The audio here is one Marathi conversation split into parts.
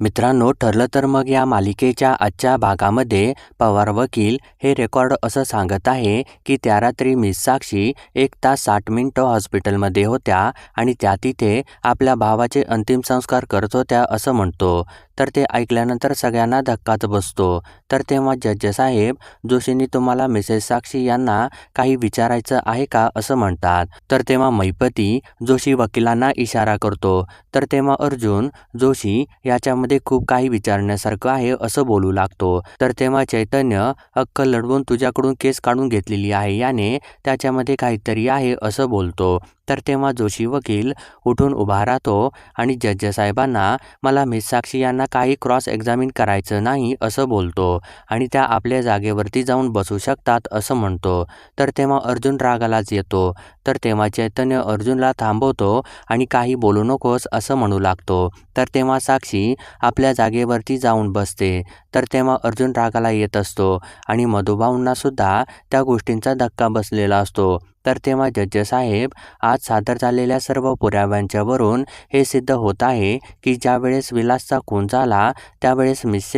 मित्रांनो ठरलं तर मग या मालिकेच्या आजच्या भागामध्ये पवार वकील हे रेकॉर्ड असं सांगत आहे की त्या रात्री मिस साक्षी एक तास साठ मिनिटं हॉस्पिटलमध्ये होत्या आणि त्या तिथे आपल्या भावाचे अंतिम संस्कार करत होत्या असं म्हणतो. तर ते ऐकल्यानंतर सगळ्यांना धक्काच बसतो. तर तेव्हा जज साहेब जोशींनी तुम्हाला मिसेस साक्षी यांना काही विचारायचं आहे का असं म्हणतात. तर तेव्हा मैपती जोशी वकिलांना इशारा करतो. तर तेव्हा अर्जुन जोशी याच्यामध्ये खूप काही विचारण्यासारखं आहे असं बोलू लागतो. तर तेव्हा चैतन्य हक्क लढवून तुझ्याकडून केस काढून घेतलेली आहे याने त्याच्यामध्ये काहीतरी आहे असं बोलतो. तर तेव्हा जोशी वकील उठून उभा राहतो आणि जज साहेबांना मला मिस साक्षी यांना काही क्रॉस एक्झामिन करायचं नाही असं बोलतो आणि त्या आपल्या जागेवरती जाऊन बसू शकतात असं म्हणतो. तर तेव्हा अर्जुन रागालाच येतो. तर तेव्हा चैतन्य अर्जुनला थांबवतो आणि काही बोलू नकोस असं म्हणू लागतो. तर तेव्हा साक्षी आपल्या जागेवरती जाऊन बसते. तर तेव्हा अर्जुन रागाला येत असतो आणि मधुभाऊंनासुद्धा त्या गोष्टींचा धक्का बसलेला असतो. तर तेव्हा जज्जसाहेब साहेब आज सादर झालेल्या सर्व पुराव्यांच्यावरून हे सिद्ध होत आहे की ज्यावेळेस विलासचा खून झाला त्यावेळेस मिस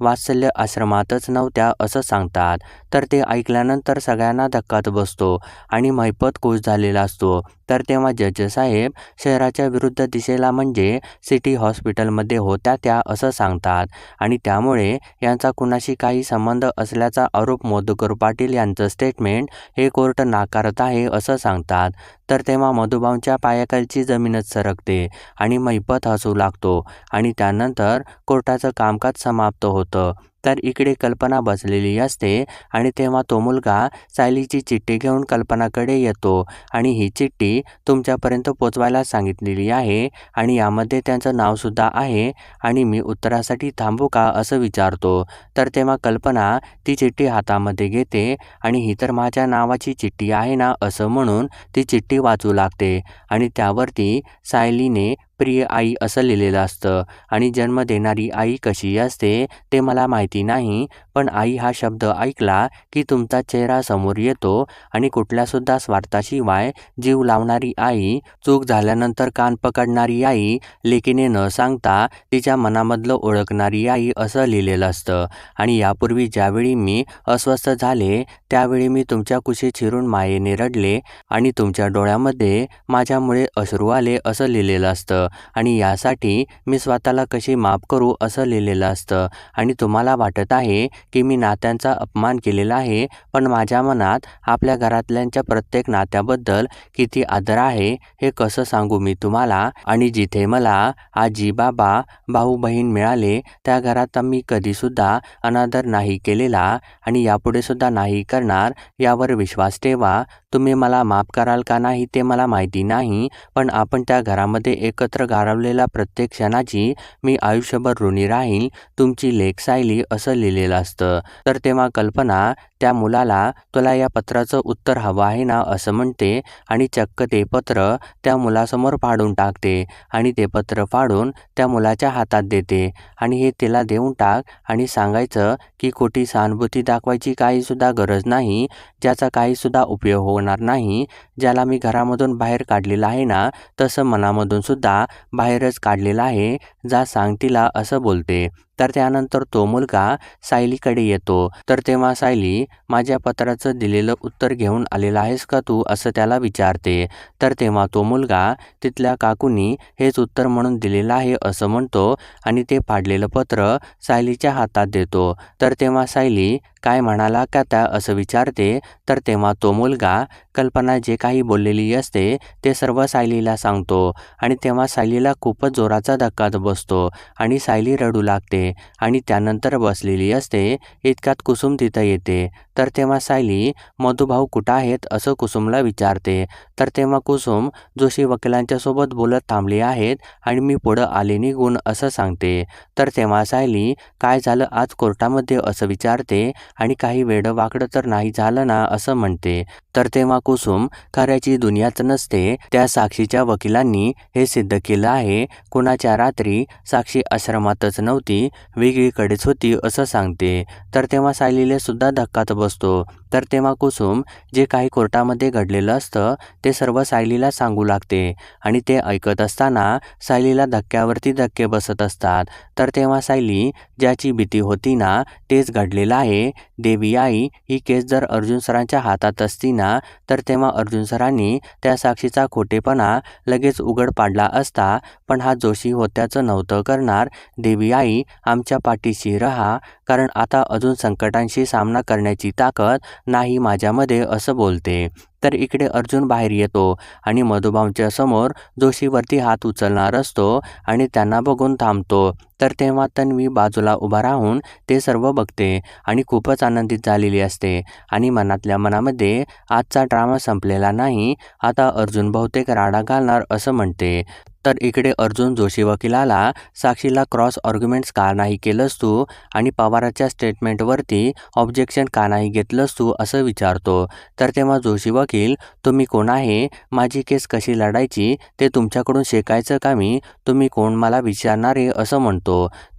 वात्सल्य आश्रमातच नव्हत्या असं सांगतात. तर ते ऐकल्यानंतर सगळ्यांना धक्काच बसतो आणि मैपत कोच झालेला असतो. तर तेव्हा जज्जसाहेब साहेब शहराच्या विरुद्ध दिशेला म्हणजे सिटी हॉस्पिटलमध्ये होत्या त्या असं सांगतात आणि त्यामुळे यांचा कुणाशी काही संबंध असल्याचा आरोप मोदकर पाटील यांचं स्टेटमेंट हे कोर्ट नाकारत आहे असं सांगतात. तर तेव्हा मधुभाऊंच्या पायाखालची जमीनच सरकते आणि मैपत हसू लागतो आणि त्यानंतर कोर्टाचं कामकाज समाप्त होतं. तर इकडे कल्पना बसलेली असते आणि तेव्हा तो मुलगा सायलीची चिठ्ठी घेऊन कल्पनाकडे येतो आणि ही चिठ्ठी तुमच्यापर्यंत पोचवायला सांगितलेली आहे आणि यामध्ये त्यांचं नावसुद्धा आहे आणि मी उत्तरासाठी थांबू का असं विचारतो. तर तेव्हा कल्पना ती चिठ्ठी हातामध्ये घेते आणि ही तर माझ्या नावाची चिठ्ठी आहे ना असं म्हणून ती चिठ्ठी वाचू लागते आणि त्यावरती सायलीने प्रिय आई असं लिहिलेलं असतं. आणि जन्म देणारी आई कशी असते ते मला माहिती नाही पण आई हा शब्द ऐकला की तुमचा चेहरा समोर येतो आणि कुठल्यासुद्धा स्वार्थाशिवाय जीव लावणारी आई चूक झाल्यानंतर कान पकडणारी आई लेकीने न सांगता तिच्या मनामधलं ओळखणारी आई असं लिहिलेलं असतं. आणि यापूर्वी ज्यावेळी मी अस्वस्थ झाले त्यावेळी मी तुमच्या कुशी चिरून मायेने रडले आणि तुमच्या डोळ्यामध्ये माझ्यामुळे अश्रू आले असं लिहिलेलं असतं. आणि यासाठी मी स्वतःला कशी माफ करू असं लिहिलेलं असतं. आणि तुम्हाला वाटत आहे की मी नात्यांचा अपमान केलेला आहे पण माझ्या मनात आपल्या घरातल्यांच्या प्रत्येक नात्याबद्दल किती आदर आहे हे कसं सांगू मी तुम्हाला? आणि जिथे मला आजी बाबा भाऊ बहीण मिळाले त्या घरात मी कधीसुद्धा अनादर नाही केलेला आणि यापुढे सुद्धा नाही करणार यावर विश्वास ठेवा. तुम्ही मला माफ कराल का नाही ते मला माहिती नाही पण आपण त्या घरामध्ये एकत्र गारवलेल्या प्रत्येक क्षणाची मी आयुष्यभर ऋणी राहील तुमची लेख सायली असं लिहिलेलं असतं. तर तेव्हा कल्पना त्या मुलाला तुला या पत्राचं उत्तर हवं आहे ना? असं म्हणते आणि चक्क ते पत्र त्या मुलासमोर फाडून टाकते आणि ते पत्र फाडून त्या मुलाच्या हातात देते आणि हे तिला देऊन टाक आणि सांगायचं की खोटी सहानुभूती दाखवायची काहीसुद्धा गरज नाही ज्याचा काहीसुद्धा उपयोग होणार नाही ज्याला मी घरामधून बाहेर काढलेलं आहे ना तसं मनामधून सुद्धा बाहेरच काढलेला आहे जा सांग तिला असं बोलते. तर त्यानंतर तो मुलगा सायलीकडे येतो. तर तेव्हा सायली माझ्या पत्राचं दिलेलं उत्तर घेऊन आलेला आहेस का तू? असं त्याला विचारते. तर तेव्हा तो मुलगा तिथल्या काकूनी हेच उत्तर म्हणून दिलेलं आहे असं म्हणतो आणि ते फाडलेलं पत्र सायलीच्या हातात देतो. तर तेव्हा सायली काय म्हणाला का त्या? असं विचारते. तर तेव्हा तो मुलगा कल्पना जे काही बोललेली असते ते सर्व सायलीला सांगतो. आणि तेव्हा सायलीला खूपच जोराचा धक्का बसतो आणि सायली रडू लागते. आणि त्यानंतर बसलेली असते. इतक्यात कुसुम तिथं येते. तर तेव्हा सायली मधुभाऊ कुठं आहेत? असं कुसुमला विचारते. तर तेव्हा कुसुम जोशी वकिलांच्या सोबत बोलत थांबली आहेत आणि मी पुढं आले निघून असं सांगते. तर तेव्हा सायली काय झालं आज कोर्टामध्ये? असं विचारते. आणि काही वेडं वाकडं तर नाही झालं ना असं म्हणते. तर तेव्हा कुसुम खऱ्याची दुनियाच नसते. त्या साक्षीच्या वकिलांनी हे सिद्ध केलं आहे. कुणाच्या रात्री साक्षी आश्रमातच नव्हती. वेगळीकडेच होती असं सांगते. तर तेव्हा सायलीला सुद्धा धक्काच बसतो. तर तेव्हा कुसुम जे काही कोर्टामध्ये घडलेलं असतं ते सर्व सायलीला सांगू लागते. आणि ते ऐकत असताना सायलीला धक्क्यावरती धक्के बसत असतात. तर तेव्हा सायली ज्याची भीती होती ना तेच घडलेलं आहे. देवी आई ही केस जर अर्जुन सरांच्या हातात असती ना तर तेव्हा अर्जुन सरांनी त्या साक्षीचा खोटेपणा लगेच उघड पाडला असता. पण हा जोशी होत्याचं नव्हतं करणार. देवी आई आमच्या पाठीशी रहा कारण आता अजून संकटांशी सामना करण्याची ताकद नाही माझ्यामध्ये असं बोलते. तर इकडे अर्जुन बाहेर येतो आणि मधुभाऊंच्या समोर जोशीवरती हात उचलणार असतो आणि त्यांना बघून थांबतो. तर तेव्हा तन्वी बाजूला उभा राहून ते सर्व बघते आणि खूपच आनंदित झालेली असते. आणि मनातल्या मनामध्ये आजचा ड्रामा संपलेला नाही आता अर्जुन बहुतेक राडा घालणार असं म्हणते. तर इकडे अर्जुन जोशी वकिलाला साक्षीला क्रॉस ऑर्ग्युमेंट्स का नाही केलंस तू? आणि पवाराच्या स्टेटमेंटवरती ऑब्जेक्शन का नाही घेतलंस तू? असं विचारतो. तर तेव्हा जोशी वकील तुम्ही कोण आहे? माझी केस कशी लढायची? ते तुमच्याकडून शिकायचं का मी? तुम्ही कोण? मला विचारणारे असं म्हणतो.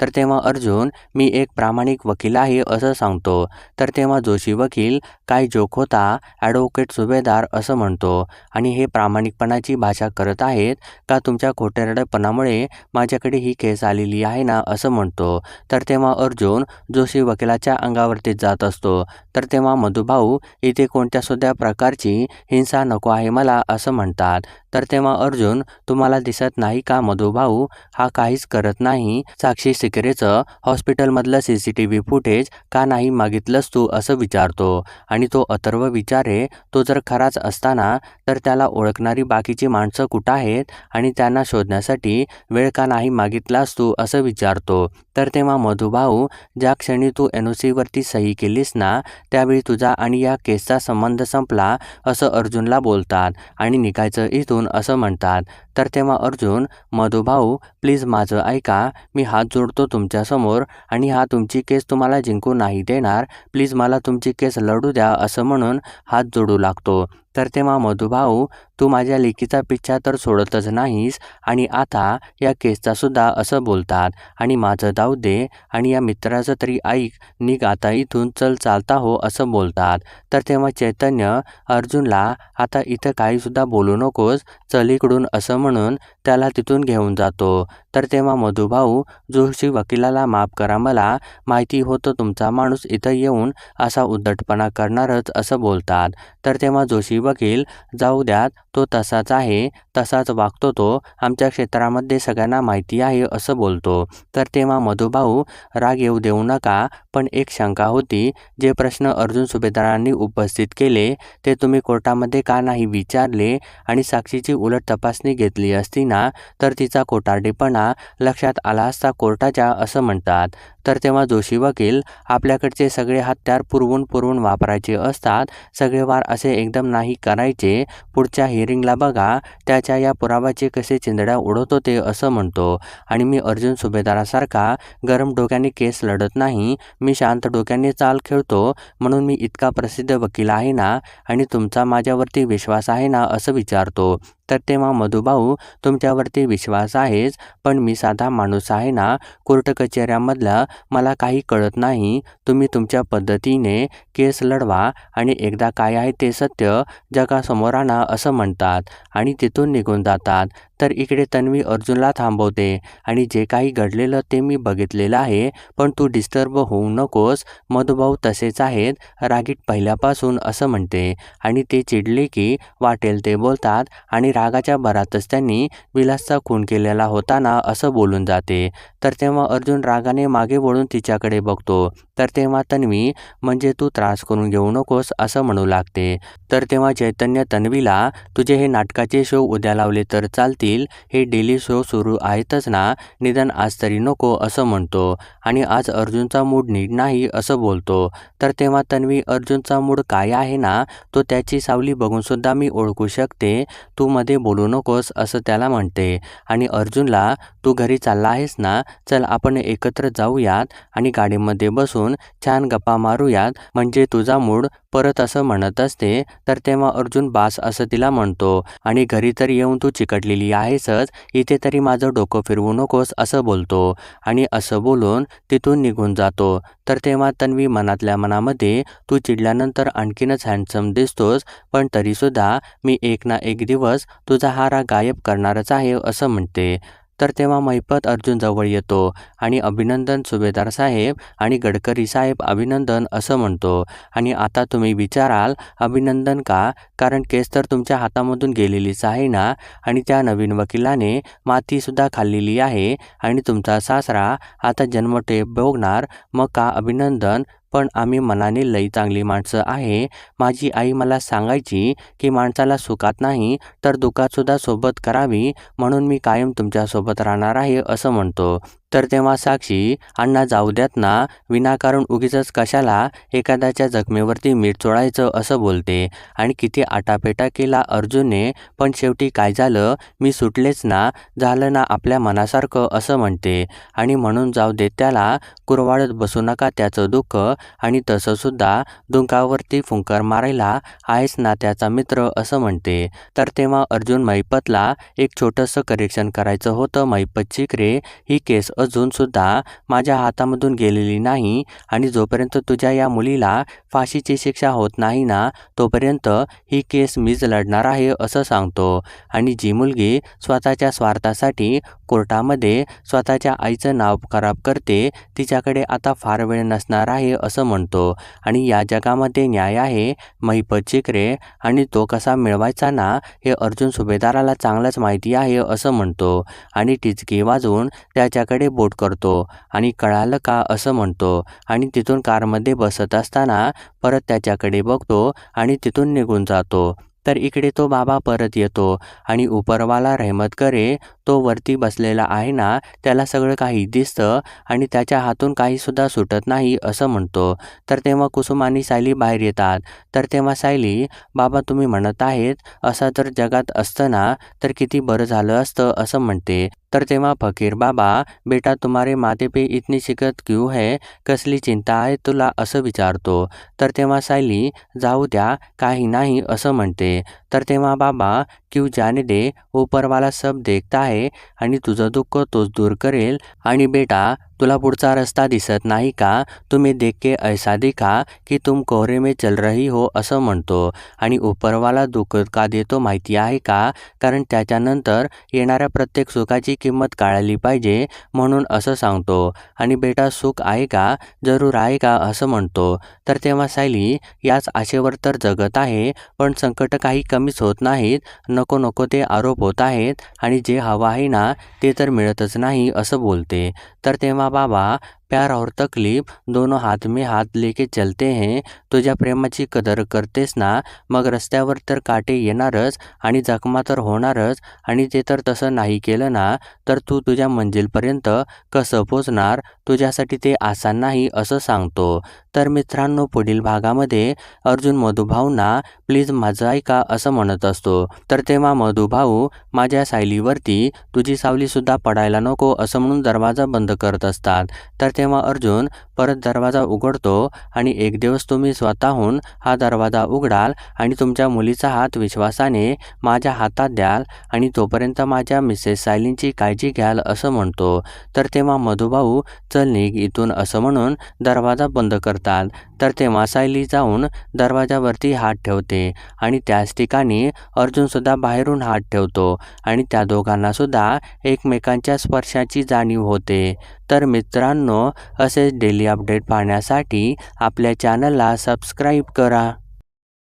तर तेव्हा अर्जुन मी एक प्रामाणिक वकील आहे असं सांगतो. तर तेव्हा जोशी वकील काय जोक होता? ॲडव्होकेट सुभेदार असं म्हणतो. आणि हे प्रामाणिकपणाची भाषा करत आहेत का तुमच्या खोटेरडेपणामुळे माझ्याकडे ही केस आलेली आहे ना? असं म्हणतो. तर तेव्हा अर्जुन जोशी वकिलाच्या अंगावरतीच जात असतो. तर तेव्हा मधुभाऊ इथे कोणत्या सुद्धा प्रकारची हिंसा नको आहे मला असं म्हणतात. तर तेव्हा अर्जुन तुम्हाला दिसत नाही का मधुभाऊ? हा काहीच करत नाही. साक्षी सिकरेचं हॉस्पिटलमधलं C C T V footage का नाही मागितलंस तू असं विचारतो. आणि तो अथर्व विचारे तो जर खराच असताना तर त्याला ओळखणारी बाकीची माणसं कुठं आहेत? आणि त्यांना शोधण्यासाठी वेळ का नाही मागितलास तू असं विचारतो. तर तेव्हा मधुभाऊ ज्या क्षणी तू एन ओ सीवरती सही केलीस ना त्यावेळी तुझा आणि या केसचा संबंध संपला असं अर्जुनला बोलतात आणि निघायचं इथून असं म्हणतात. तर तेव्हा अर्जुन मधुभाऊ प्लीज माझं ऐका मी हात जोडतो तुमच्यासमोर आणि हा तुमची केस तुम्हाला जिंकू नाही देणार. प्लीज मला तुमची केस लढू द्या असं म्हणून हात जोडू लागतो. तर तेव्हा मधुभाऊ तू माझ्या लेकीचा पिच्छा तर सोडतच नाहीस आणि आता या केसचासुद्धा असं बोलतात. आणि माझं जाऊ दे आणि या मित्राचं तरी ऐक निघ आता इथून चल चालता हो असं बोलतात. तर तेव्हा चैतन्य अर्जुनला आता इथं काहीसुद्धा बोलू नकोस चल इकडून असं म्हणून त्याला तिथून घेऊन जातो. तर तेव्हा मधुभाऊ जोशी वकिलाला माफ करा मला. माहिती होतं तुमचा माणूस इथं येऊन असा उद्धटपणा करणारच असं बोलतात. तर तेव्हा जोशी वकील जाऊ द्यात तो तसाच आहे. तसाच वागतो तो. आमच्या क्षेत्रामध्ये सगळ्यांना माहिती आहे असं बोलतो. तर तेव्हा मधुभाऊ राग येऊ देऊ नका पण एक शंका होती. जे प्रश्न अर्जुन सुभेदारांनी उपस्थित केले ते तुम्ही कोर्टामध्ये का नाही विचारले? आणि साक्षीची उलट तपासणी घेतली असती ना तर तिचा कोटारडेपणा लक्षात आला असता कोर्टाच्या असं म्हणतात. तर तेव्हा जोशी वकील आपल्याकडचे सगळे हत्यार पुरवून पुरवून वापरायचे असतात. सगळे वार असे एकदम नाही करायचे. पुढच्या हिअरिंगला बघा. त्याच्या या पुराव्याचे कसे चिंदड्या उडत होते असं म्हणतो. आणि मी अर्जुन सुभेदारासारखा गरम डोक्याने केस लढत नाही. मी शांत डोक्याने चाल खेळतो. म्हणून मी इतका प्रसिद्ध वकील आहे ना? आणि तुमचा माझ्यावरती विश्वास आहे ना? असं विचारतो. तर तेव्हा मधुभाऊ तुमच्यावरती विश्वास आहेच पण मी साधा माणूस आहे ना? कोर्ट कचेऱ्यामधला मला काही कळत नाही. तुम्ही तुमच्या पद्धतीने केस लढवा आणि एकदा काय आहे ते सत्य जगासमोर आणा असं म्हणतात आणि तिथून निघून जातात. तर इकडे तन्वी अर्जुनला थांबवते आणि जे काही घडलेलं ते मी बघितलेलं आहे पण तू डिस्टर्ब होऊ नकोस. मधुभाऊ तसेच आहेत रागीट पहिल्यापासून असं म्हणते आणि ते चिडले की वाटेल ते बोलतात आणि रागाच्या भरातच त्यांनी विलासचा खून केलेला होता ना असं बोलून जाते. तर तेव्हा अर्जुन रागाने मागे वळून तिच्याकडे बघतो. तर तेव्हा तन्वी म्हणजे तू त्रास करून घेऊ नकोस असं म्हणू लागते. तर तेव्हा चैतन्य तन्वीला तुझे हे नाटकाचे शो उद्या लावले तर चालतील. हे डेली शो सुरू आहेतच ना. निदान आज तरी नको असं म्हणतो. आणि आज अर्जुनचा मूड नीट नाही असं बोलतो. तर तेव्हा तन्वी अर्जुनचा मूड काय आहे ना? तो त्याची सावली बघूनसुद्धा मी ओळखू शकते. तू मध्ये मध्ये बोलू नकोस असं त्याला म्हणते. आणि अर्जुनला तू घरी चालला आहेस ना? चल आपण एकत्र जाऊयात आणि गाडीमध्ये बसून छान गप्पा मारूयात. म्हणजे तुझा मूड परत असं म्हणत असते तर तेव्हा अर्जुन बास असं तिला म्हणतो. आणि घरी तर येऊन तू चिकटलेली आहेसच इथे तरी माझं डोकं फिरवू नकोस असं बोलतो. आणि असं बोलून तिथून निघून जातो. तर तेव्हा तन्वी मनातल्या मनामध्ये तू चिडल्यानंतर आणखीनच हँडसम दिसतोस पण तरीसुद्धा मी एक ना एक दिवस तुझा हारा गायब करणारच आहे असं म्हणते. तर तेव्हा महिपत अर्जुन जवळ येतो आणि अभिनंदन सुभेदार साहेब आणि गडकरी साहेब अभिनंदन असं म्हणतो. आणि आता तुम्ही विचाराल अभिनंदन का? कारण केस तर तुमच्या हातामधून गेलेलीच आहे ना? आणि त्या नवीन वकिलाने मातीसुद्धा खाल्लेली आहे आणि तुमचा सासरा आता जन्मटेप बोगणार मग का अभिनंदन? पण आम्ही मनाने लई चांगली माणसं आहे. माझी आई मला सांगायची की माणसाला सुखात नाही तर दुःखातसुद्धा सोबत करावी म्हणून मी कायम तुमच्यासोबत राहणार आहे असं म्हणतो. तर तेव्हा साक्षी अण्णा जाऊ द्यात ना. विनाकारण उगीच कशाला एखाद्याच्या जखमेवरती मीठ चोळायचं असं बोलते. आणि किती आटापेटा केला अर्जुनने. पण शेवटी काय झालं? मी सुटलेच ना. झालं ना आपल्या मनासारखं असं म्हणते. आणि म्हणून जाऊ देत त्याला. कुरवाळत बसू नका त्याचं दुःख. आणि तसंसुद्धा दुंकावरती फुंकर मारायला आहेस ना त्याचा मित्र असं म्हणते. तर तेव्हा अर्जुन मैपतला एक छोटंसं करेक्शन करायचं होतं. मैपत चिकरे ही केस अजूनसुद्धा माझ्या हातामधून गेलेली नाही आणि जोपर्यंत तुझ्या या मुलीला फाशीची शिक्षा होत नाही ना तोपर्यंत ही केस मीच लढणार आहे असं सांगतो. आणि जी मुलगी स्वतःच्या स्वार्थासाठी कोर्टामध्ये स्वतःच्या आईचं नाव खराब करते तिच्याकडे आता फार वेळ नसणार आहे असं म्हणतो. आणि या जगामध्ये न्याय आहे महिपत चिकरे आणि तो कसा मिळवायचा ना हे अर्जुन सुभेदाराला चांगलंच माहिती आहे असं म्हणतो. आणि टिचकी वाजवून त्याच्याकडे बोट करतो आणि कळालं का असं म्हणतो आणि तिथून कारमध्ये बसत असताना परत त्याच्याकडे बघतो आणि तिथून निघून जातो. तर इकडे तो बाबा परत येतो आणि उपरवाला रहमत करे तो वरती बसलेला आहे ना त्याला सगळं काही दिसतं आणि त्याच्या हातून काहीसुद्धा सुटत नाही असं म्हणतो. तर तेव्हा कुसुम आणि सायली बाहेर येतात. तर तेव्हा सायली बाबा तुम्ही म्हणत आहेत असं तर जगात असतं ना तर किती बरं झालं असतं असं म्हणते. तर तेव्हा फकीर बाबा बेटा तुम्हारे माते पे इतनी शिकत क्यू है? कसली चिंता आहे तुला? असं विचारतो. तर तेव्हा सायली जाऊ द्या काही नाही असं म्हणते. तर तेव्हा बाबा क्यू जाने दे ऊपरवाला सब देखता है आणि तुझं दुःख तोच दूर करेल. आणि बेटा तुला पुढचा रस्ता दिसत नाही का? तुम्ही देख के ऐसा दिखा की तुम कोहरे में चल रही हो असं म्हणतो. आणि उपरवाला दुःख का देतो माहिती आहे का? कारण त्याच्यानंतर येणाऱ्या प्रत्येक सुखाची किंमत काढली पाहिजे म्हणून असं सांगतो. आणि बेटा सुख आहे का? जरूर आहे का? असं म्हणतो. तर तेव्हा सायली याच आशेवर तर जगत आहे पण संकट काही कमीच होत नाहीत. नको नको ते आरोप होत आहेत. आणि जे हवं आहे ना ते तर मिळतच नाही असं बोलते. तर तेव्हा बाबा प्यार और तकलीफ दोनों हात में हात लेके चलते हैं। तुझ्या प्रेमाची कदर करतेस ना मग रस्त्यावर तर काटे येणारच आणि जखमा तर होणारच आणि ते तर तसं नाही केलं ना तर तू तुझ्या मंजिलपर्यंत कसं पोचणार? तुझ्यासाठी ते आसान नाही असं सांगतो. तर मित्रांनो पुढील भागामध्ये अर्जुन मधुभाऊंना प्लीज माझं ऐका असं म्हणत असतो. तर तेव्हा मधुभाऊ माझ्या सायलीवरती तुझी सावलीसुद्धा पडायला नको असं म्हणून दरवाजा बंद करत असतात. तर तेव्हा अर्जुन परत दरवाजा उघडतो आणि एक दिवस तुम्ही स्वतःहून हा दरवाजा उघडाल आणि तुमच्या मुलीचा हात विश्वासाने माझ्या हातात द्याल आणि तोपर्यंत माझ्या मिसेस सायलींची काळजी घ्याल असं म्हणतो. तर तेव्हा मधुभाऊ चल निघ इथून असं म्हणून दरवाजा बंद करतात. तर तेव्हा सायली जाऊन दरवाजावरती हात ठेवते आणि त्याच ठिकाणी अर्जुनसुद्धा बाहेरून हात ठेवतो आणि त्या दोघांनासुद्धा एकमेकांच्या स्पर्शाची जाणीव होते. तर मित्रांनो असेच डेली अपडेट पाहण्यासाठी आपल्या चॅनलला सबस्क्राईब करा.